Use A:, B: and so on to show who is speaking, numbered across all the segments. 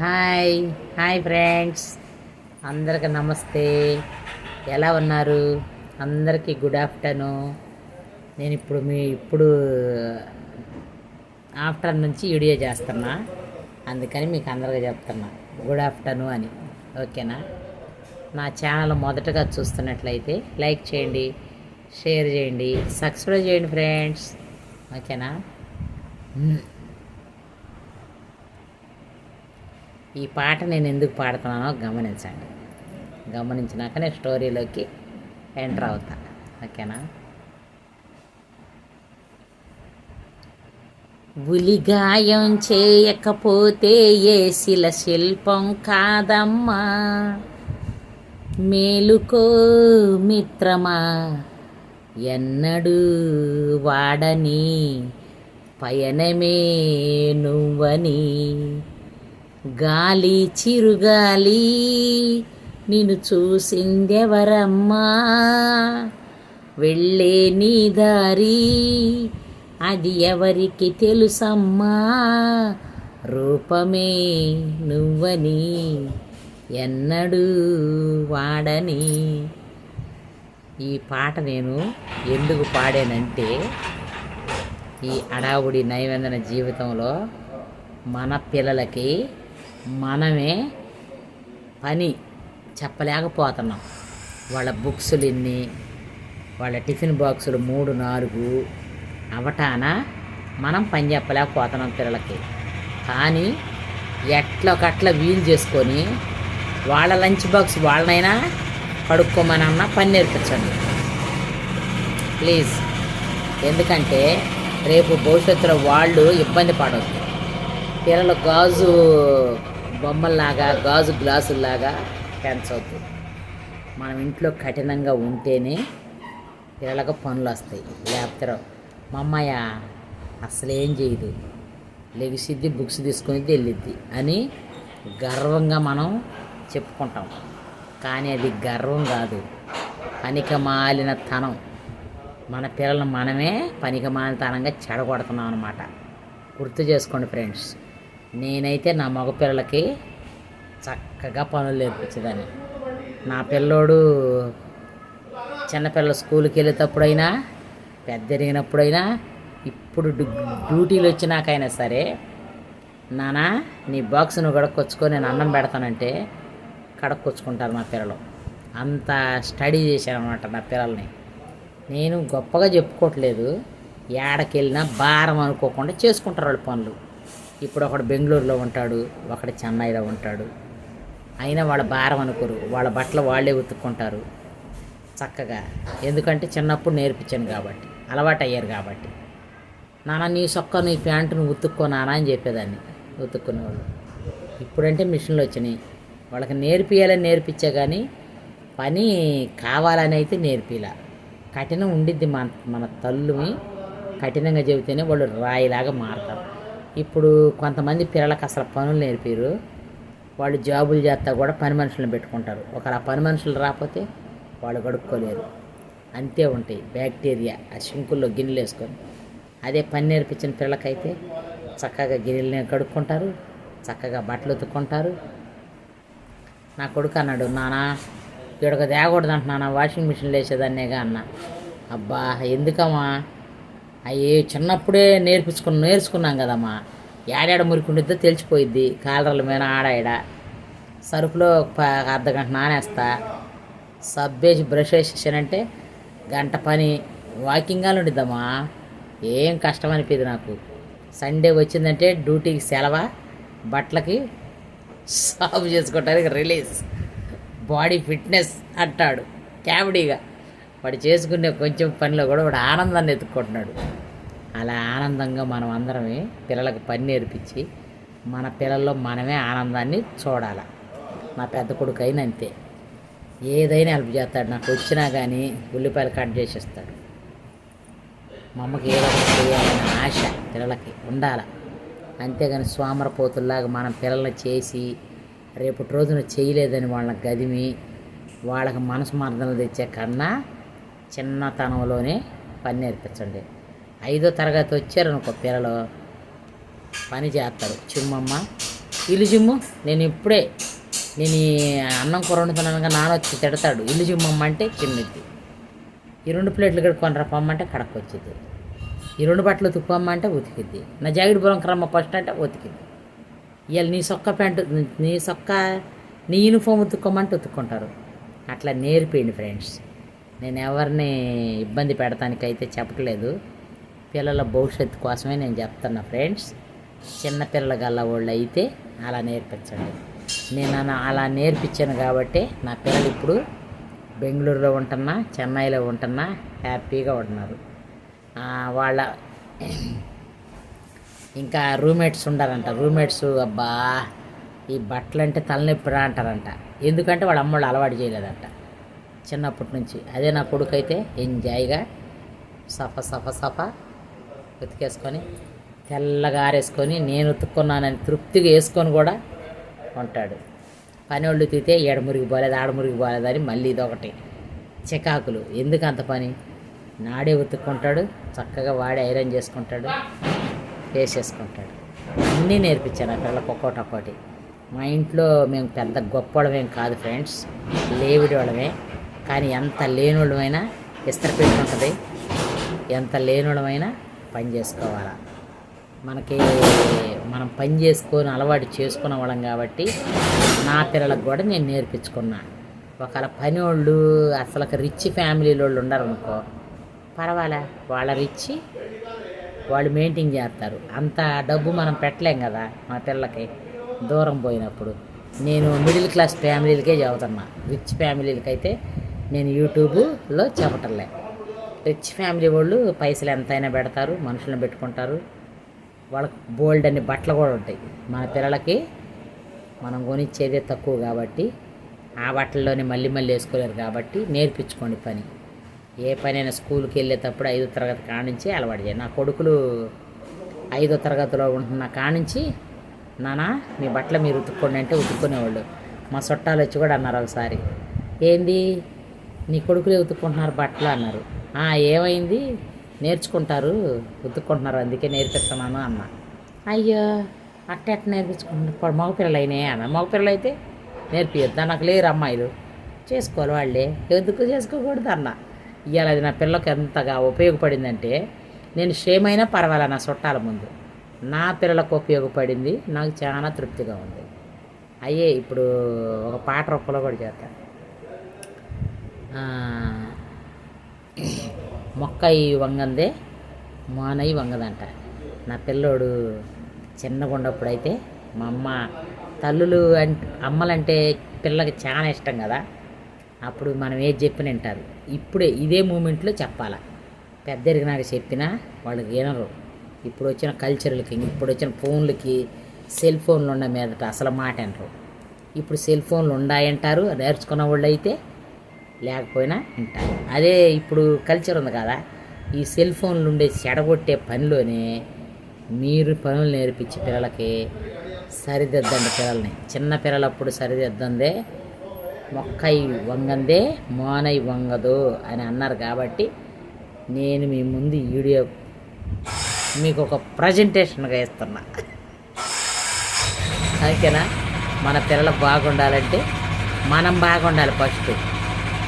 A: Hi hi friends. అందరికి నమస్తే. ఎలా ఉన్నారు? అందరికీ గుడ్ ఆఫ్టర్నూన్ నేను ఇప్పుడు మీ ఇప్పుడు ఆఫ్టర్నూన్ నుంచి వీడియో చేస్తున్నా. అందుకని మీకు అందరికీ చెప్తున్నా. గుడ్ ఆఫ్టర్నూన్ అని. ఓకేనా? నా ఛానల్ మొదటగా చూస్తున్నట్లయితే లైక్ చేయండి షేర్ చేయండి సబ్స్క్రైబ్ చేయండి ఫ్రెండ్స్. ఓకేనా? ఈ పాట నేను ఎందుకు పాడుతున్నానో గమనించండి. గమనించినాక నేను స్టోరీలోకి ఎంటర్ అవుతా. ఓకేనా? ఉలిగాయం చేయకపోతే ఏ శిల శిల్పం కాదమ్మా. మేలుకో మిత్రమా. ఎన్నడూ వాడని పయనమే నువ్వని. గాలి చిరుగాలి నిన్ను చూసిందెవరమ్మా? వెళ్ళే నీ దారి అది ఎవరికి తెలుసమ్మా? రూపమే నువ్వని ఎన్నడూ వాడని. ఈ పాట నేను ఎందుకు పాడానంటే ఈ అడావుడి నైవందన జీవితంలో మన పిల్లలకి మనమే పని చెప్పలేకపోతున్నాం. వాళ్ళ బుక్సులు ఎన్ని వాళ్ళ టిఫిన్ బాక్సులు మూడు నాలుగు అవటాన మనం పని చెప్పలేకపోతున్నాం పిల్లలకి. కానీ ఎట్లొకట్ల వీలు చేసుకొని వాళ్ళ లంచ్ బాక్స్ వాళ్ళనైనా కడుక్కోమనన్నా పని నేర్పించండి. ప్లీజ్. ఎందుకంటే రేపు భవిష్యత్తులో వాళ్ళు ఇబ్బంది పడవద్దు పిల్లలు గాజు బొమ్మల్లాగా గాజు గ్లాసుల్లాగా పెంచవద్దు మనం ఇంట్లో కఠినంగా ఉంటేనే పిల్లలకు పనులు వస్తాయి. లేకపోతే మా అమ్మాయ అసలేం చేయదు. లెగిసిద్ది బుక్స్ తీసుకొని వెళ్ళిద్ది అని గర్వంగా మనం చెప్పుకుంటాం. కానీ అది గర్వం కాదు. పనికమాలిన తనం. మన పిల్లలను మనమే పనికమాలిన తనంగా చెడగొడుతున్నాం అనమాట గుర్తు చేసుకోండి ఫ్రెండ్స్. నేనైతే నా మగ పిల్లలకి చక్కగా పనులు నేర్పించేదాన్ని. నా పిల్లోడు చిన్నపిల్లలు స్కూల్కి వెళ్ళేటప్పుడైనా పెద్ద ఎరిగినప్పుడైనా ఇప్పుడు డ్యూటీలు వచ్చినాకైనా సరే నానా నీ బాక్స్ నువ్వు నేను అన్నం పెడతానంటే కడక్కొచ్చుకుంటారు మా పిల్లలు. అంత స్టడీ చేశానమాట నా పిల్లల్ని. నేను గొప్పగా చెప్పుకోవట్లేదు ఏడకెళ్ళినా భారం అనుకోకుండా చేసుకుంటారు వాళ్ళు పనులు. ఇప్పుడు ఒకడు బెంగళూరులో ఉంటాడు ఒకడు చెన్నైలో ఉంటాడు. అయినా వాళ్ళ భారం అనుకోరు వాళ్ళ బట్టలు వాళ్ళే ఉతుక్కుంటారు చక్కగా. ఎందుకంటే చిన్నప్పుడు నేర్పించాను కాబట్టి అలవాటు అయ్యారు కాబట్టి. నాన్న నీ సొక్క నీ ప్యాంటును ఉతుక్కో నాన్న అని చెప్పేదాన్ని ఉతుక్కునేవాళ్ళు. ఇప్పుడంటే మిషన్లు వచ్చినాయి. వాళ్ళకి నేర్పియాలని నేర్పించే కానీ పని కావాలని అయితే నేర్పిలా. కఠినం ఉండిద్ది మన మన తల్లుని కఠినంగా చెబితేనే వాళ్ళు రాయిలాగా మారుతారు. ఇప్పుడు కొంతమంది పిల్లలకు అసలు పనులు నేర్పారు. వాళ్ళు జాబులు చేస్తా కూడా పని మనుషులను పెట్టుకుంటారు. ఒకవేళ ఆ పని మనుషులు రాకపోతే వాళ్ళు కడుక్కోలేరు అంతే ఉంటాయి బ్యాక్టీరియా. ఆ షింకుల్లో గిన్నెలు వేసుకొని. అదే పని నేర్పించిన పిల్లలకైతే చక్కగా గిన్నెలు కడుక్కుంటారు. చక్కగా బట్టలు ఉతుక్కుంటారు. నా కొడుకు అన్నాడు నానా ఇక్కడికి తేకూడదు అంటున్నానా? వాషింగ్ మిషన్లు వేసేదాన్నేగా అన్న. అబ్బా ఎందుకమ్మా? అవి చిన్నప్పుడే నేర్పించుకుని నేర్చుకున్నాం కదమ్మా. ఏడాడ మురికి ఉండిద్దో తెలిసిపోయిద్ది. కాలర్ల మీద ఆడ సరుకులో అర్ధ గంట నానేస్తా. సబ్బేసి బ్రష్ వేసేసానంటే గంట పని. వాకింగ్ అని ఉండిద్దమ్మా. ఏం కష్టం అనిపింది నాకు. సండే వచ్చిందంటే డ్యూటీకి సెలవ బట్టలకి సాఫ్ చేసుకోవటానికి రిలీజ్ బాడీ ఫిట్నెస్ అంటాడు. క్యాబడీగా వాడు చేసుకునే కొంచెం పనిలో కూడా వాడు ఆనందాన్ని ఎత్తుక్కుంటున్నాడు. అలా ఆనందంగా మనం అందరమే పిల్లలకు పని నేర్పించి మన పిల్లల్లో మనమే ఆనందాన్ని చూడాలి. నా పెద్ద కొడుకు అయినా అంతే. ఏదైనా హెల్ప్ చేస్తాడు. నాకు వచ్చినా కానీ ఉల్లిపాయలు కట్ చేసేస్తాడు. మా అమ్మకి ఏదో చేయాలనే ఆశ పిల్లలకి ఉండాలి. అంతేగాని సోమరపోతుల్లాగా మనం పిల్లల్ని చేసి రేపటి రోజున చేయలేదని వాళ్ళని గదిమి వాళ్ళకి మనసు మర్దనలు తెచ్చే కన్నా చిన్నతనంలోనే పని నేర్పించండి. ఐదో తరగతి వచ్చారనుకో పిల్లలు పని చేస్తారు. చిమ్మమ్మ ఇల్లు చిమ్ము నేను ఇప్పుడే నేను అన్నం కూర వండుతున్నానుగా నాన్న వచ్చి తిడతాడు. ఇల్లు చిమ్మమ్మ అంటే చిమ్మిద్ది. ఈ రెండు ప్లేట్లు కడుక్కొని రప్పమ్మంటే కడకు వచ్చింది ఈ రెండు బట్టలు తుప్పమ్మ అంటే ఉతికిద్ది. నా జాకెట్ బురంకరమ్మ ఫస్ట్ అంటే ఉతికిద్ది. ఇవాళ నీ సొక్క ప్యాంటు నీ సొక్క నీ యూనిఫామ్ ఉతుక్కోమంటే ఉతుక్కుంటారు. అట్లా నేర్పేయండి ఫ్రెండ్స్. నేను ఎవరిని ఇబ్బంది పెడతానికైతే చెప్పట్లేదు. పిల్లల భవిష్యత్తు కోసమే నేను చెప్తున్నా ఫ్రెండ్స్. చిన్న పిల్లల గల్ల వాళ్ళు అయితే అలా నేర్పించండి. నేను అలా- నేర్పించాను కాబట్టి నా పిల్లలు ఇప్పుడు బెంగళూరులో ఉంటున్నా చెన్నైలో ఉంటున్నా హ్యాపీగా ఉంటున్నారు వాళ్ళ ఇంకా రూమ్మేట్స్ ఉండారంట రూమ్మేట్స్ అబ్బా ఈ బట్టలు అంటే తలనొప్పి రా అంటారంట. ఎందుకంటే వాళ్ళ అమ్మోళ్ళు అలవాటు చేయలేదంట. చిన్నప్పటి నుంచి అదే నా కొడుకు అయితే ఎంజాయ్గా సఫ సఫ సఫ ఉతికేసుకొని తెల్లగా ఆరేసుకొని నేను ఉతుక్కున్నానని తృప్తిగా వేసుకొని కూడా ఉంటాడు. పని వాళ్ళు ఉతికితే ఏడ పోలేదు ఆడ మురిగి పోలేదని మళ్ళీ ఇదొకటి. చికాకులు. ఎందుకు అంత పని? నాడే ఉతుక్కుంటాడు చక్కగా వాడే ఐరన్ చేసుకుంటాడు వేసేసుకుంటాడు. అన్నీ నేర్పించాను ఆ పిల్లలకు ఒక్కోటి ఒక్కోటి. మా ఇంట్లో మేము పెద్ద గొప్పవాళ్ళమేం కాదు ఫ్రెండ్స్ లేవిడి వాళ్ళమే కానీ ఎంత లేనుడమైనా ఇస్త్రీ ఉంటుంది. ఎంత లేనుడమైనా పని చేసుకోవాలా. మనకి మనం పని చేసుకొని అలవాటు చేసుకున్న వాళ్ళం కాబట్టి నా పిల్లలకు కూడా నేను నేర్పించుకున్నా. ఒకవేళ పని వాళ్ళు అసలు రిచ్ ఫ్యామిలీ వాళ్ళు ఉండరు అనుకో పర్వాలే. వాళ్ళ రిచ్ వాళ్ళు మెయింటైన్ చేస్తారు. అంత డబ్బు మనం పెట్టలేం కదా మా పిల్లలకి దూరం పోయినప్పుడు. నేను మిడిల్ క్లాస్ ఫ్యామిలీలకే చదువుతున్నా. రిచ్ ఫ్యామిలీలకైతే నేను యూట్యూబ్లో చెప్పటంలే. రిచ్ ఫ్యామిలీ వాళ్ళు పైసలు ఎంతైనా పెడతారు మనుషులను పెట్టుకుంటారు. వాళ్ళకి బోల్డ్ అన్ని బట్టలు కూడా ఉంటాయి. మన పిల్లలకి మనం కొనిచ్చేదే తక్కువ కాబట్టి ఆ బట్టల్లోనే మళ్ళీ మళ్ళీ వేసుకోలేరు కాబట్టి నేర్పించుకోండి పని. ఏ పనైనా స్కూల్కి వెళ్ళేటప్పుడు ఐదో తరగతి కానించి అలవాటు చేయండి నా కొడుకులు ఐదో తరగతిలో ఉంటున్న కానించి నానా మీ బట్టలు మీరు ఉతుక్కోండి అంటే ఉతుక్కునేవాళ్ళు. మా చుట్టాలు వచ్చి కూడా అన్నారు ఒకసారి. ఏంది? నీ కొడుకులే ఉతుక్కుంటున్నారు బట్టలు అన్నారు. "ఆ, ఏమైంది? నేర్చుకుంటారు ఉతుక్కుంటున్నారు అందుకే నేర్పిస్తున్నాను అన్న. అయ్యో అట్ట ఎట్ట నేర్పించుకుంటున్నారు? మగపిల్లలు అయినాయి అన్న. మగపిల్లలు అయితే నేర్పియద్దా నాకు లేరు అమ్మాయిలు. చేసుకోవాలి వాళ్ళే. ఎందుకు చేసుకోకూడదు అన్న? ఇవాళ అది నా పిల్లకి ఎంతగా ఉపయోగపడిందంటే నేను క్షేమైనా పర్వాలే నా చుట్టాల ముందు. నా పిల్లలకు ఉపయోగపడింది. నాకు చాలా తృప్తిగా ఉంది. అయ్యే ఇప్పుడు ఒక పాట రూపంలో కూడా చేస్తాను మొక్క ఈ వంగందే మానయ్య వంగదంట. నా పిల్లోడు చిన్నగా ఉన్నప్పుడు అయితే మా అమ్మ తల్లులు అంటే అమ్మలంటే పిల్లకి చాలా ఇష్టం కదా. అప్పుడు మనం ఏది చెప్పిన వింటారు. ఇప్పుడే ఇదే మూమెంట్లో చెప్పాల. పెద్ద ఎరిగినాక చెప్పినా వాళ్ళకి వినరు. ఇప్పుడు వచ్చిన కల్చర్లకి ఇప్పుడు వచ్చిన ఫోన్లకి సెల్ ఫోన్లు ఉన్న మీదట అసలు మాట అంటారు ఇప్పుడు సెల్ ఫోన్లు ఉన్నాయంటారు నేర్చుకున్న వాళ్ళు అయితే లేకపోయినా వింటారు అదే ఇప్పుడు కల్చర్ ఉంది కదా ఈ సెల్ ఫోన్లు ఉండే చెడగొట్టే పనిలోనే మీరు పనులు నేర్పించి పిల్లలకి సరిదిద్దండి పిల్లల్ని. చిన్న పిల్లలప్పుడు సరిదిద్దందే మొక్కై వంగందే మోనై వంగదు అని అన్నారు కాబట్టి నేను మీ ముందు ఈ వీడియో మీకు ఒక ప్రజెంటేషన్గా ఇస్తున్నా. ఓకేనా? మన పిల్లలు బాగుండాలంటే మనం బాగుండాలి ఫస్ట్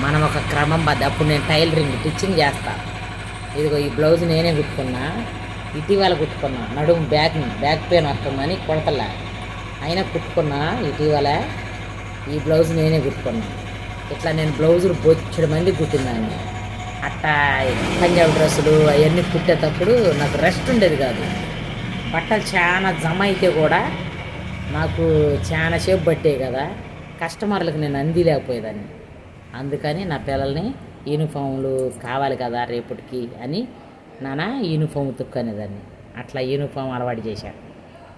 A: మనం ఒక క్రమం బద్ద అప్పుడు నేను టైలరింగ్ టిచ్చింగ్ చేస్తాను ఇదిగో ఈ బ్లౌజ్ నేనే కుట్టుకున్నా. ఇటీవల కుట్టుకున్నా. నడుము బ్యాక్ బ్యాక్ పెయిన్ వస్తుందని కొడతలే. అయినా కుట్టుకున్నా ఇటీవల ఈ బ్లౌజ్ నేనే కుట్టుకున్నా. ఇట్లా నేను బ్లౌజులు బొచ్చడి మంది కుట్టిందాన్ని. అట్టా పంజాబ్ డ్రెస్సులు అవన్నీ కుట్టేటప్పుడు నాకు రెస్ట్ ఉండేది కాదు. బట్టలు చాలా జమ అయితే కూడా నాకు చాలా సేపు పట్టే కదా. కస్టమర్లకు నేను అందిలేకపోయేదాన్ని. అందుకని నా పిల్లల్ని యూనిఫామ్లు కావాలి కదా రేపటికి అని నాన్న యూనిఫామ్ ఉతుక్కునేదాన్ని. అట్లా యూనిఫామ్ అలవాటు చేశాను.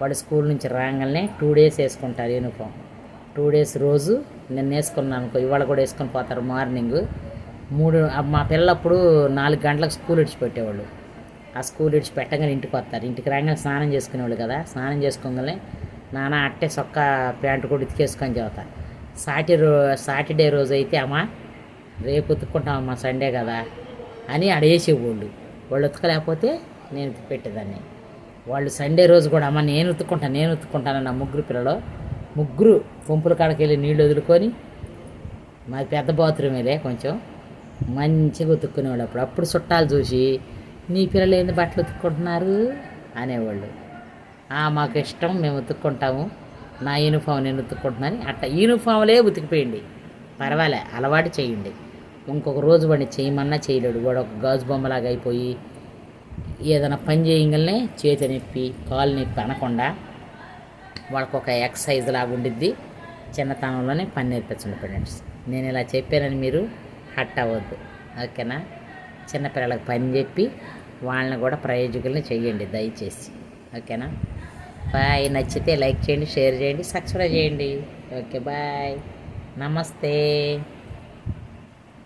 A: వాడు స్కూల్ నుంచి రాగానే టూ డేస్ వేసుకుంటారు యూనిఫామ్. టూ డేస్ రోజు నేను వేసుకున్నాను అనుకో ఇవాళ కూడా వేసుకొని పోతారు మార్నింగ్. మూడు మా పిల్లప్పుడు నాలుగు గంటలకు స్కూల్ ఇడిచిపెట్టేవాళ్ళు ఆ స్కూల్ ఇడిచి పెట్టగానే ఇంటికి వస్తారు. ఇంటికి రాగానే స్నానం చేసుకునేవాళ్ళు కదా స్నానం చేసుకోగానే నాన్న అట్టే సొక్క ప్యాంటు కూడా ఉతికేసుకొని చదువుతారు సాటి రో సాటర్డే రోజు అయితే అమ్మ రేపు ఉతుక్కుంటామమ్మా సండే కదా అని అడేసేవాళ్ళు వాళ్ళు ఉతకలేకపోతే నేను పెట్టేదాన్ని. వాళ్ళు సండే రోజు కూడా అమ్మ నేను ఉతుక్కుంటాను నేను ఉతుక్కుంటాను నా ముగ్గురు పిల్లలు. ముగ్గురు పంపుల కాడకి వెళ్ళి నీళ్ళు వదులుకొని మాది పెద్ద బాత్రూమ్ ఇదే కొంచెం మంచిగా ఉతుక్కునేవాళ్ళు అప్పుడు. అప్పుడు చుట్టాలు చూసి నీ పిల్లలు ఏంది బట్టలు ఉతుక్కుంటున్నారు? అనేవాళ్ళు. "ఆ, మాకు ఇష్టం మేము ఉతుక్కుంటాము. నా యూనిఫామ్ నేను ఉతుక్కుంటున్నాను. అట్లా యూనిఫామ్లే ఉతికిపోయండి పర్వాలే అలవాటు చేయండి. ఇంకొక రోజు వాడిని చేయమన్నా చేయలేడు. వాడు ఒక గాజు బొమ్మలాగా అయిపోయి ఏదైనా పని చేయగలనే చేతి నొప్పి కాలు నొప్పి అనకుండా వాళ్ళకు ఒక ఎక్సర్సైజ్ లాగా ఉండిద్ది. చిన్నతనంలోనే పని నేర్పించండి ఫ్రెండ్స్. నేను ఇలా చెప్పానని మీరు హట్ అవ్వద్దు. ఓకేనా? చిన్నపిల్లలకు పని చెప్పి వాళ్ళని కూడా ప్రయోజకుల్ని చేయండి దయచేసి. ఓకేనా? బాయ్. నచ్చితే లైక్ చేయండి షేర్ చేయండి సబ్స్క్రైబ్ చేయండి. Okay bye. నమస్తే.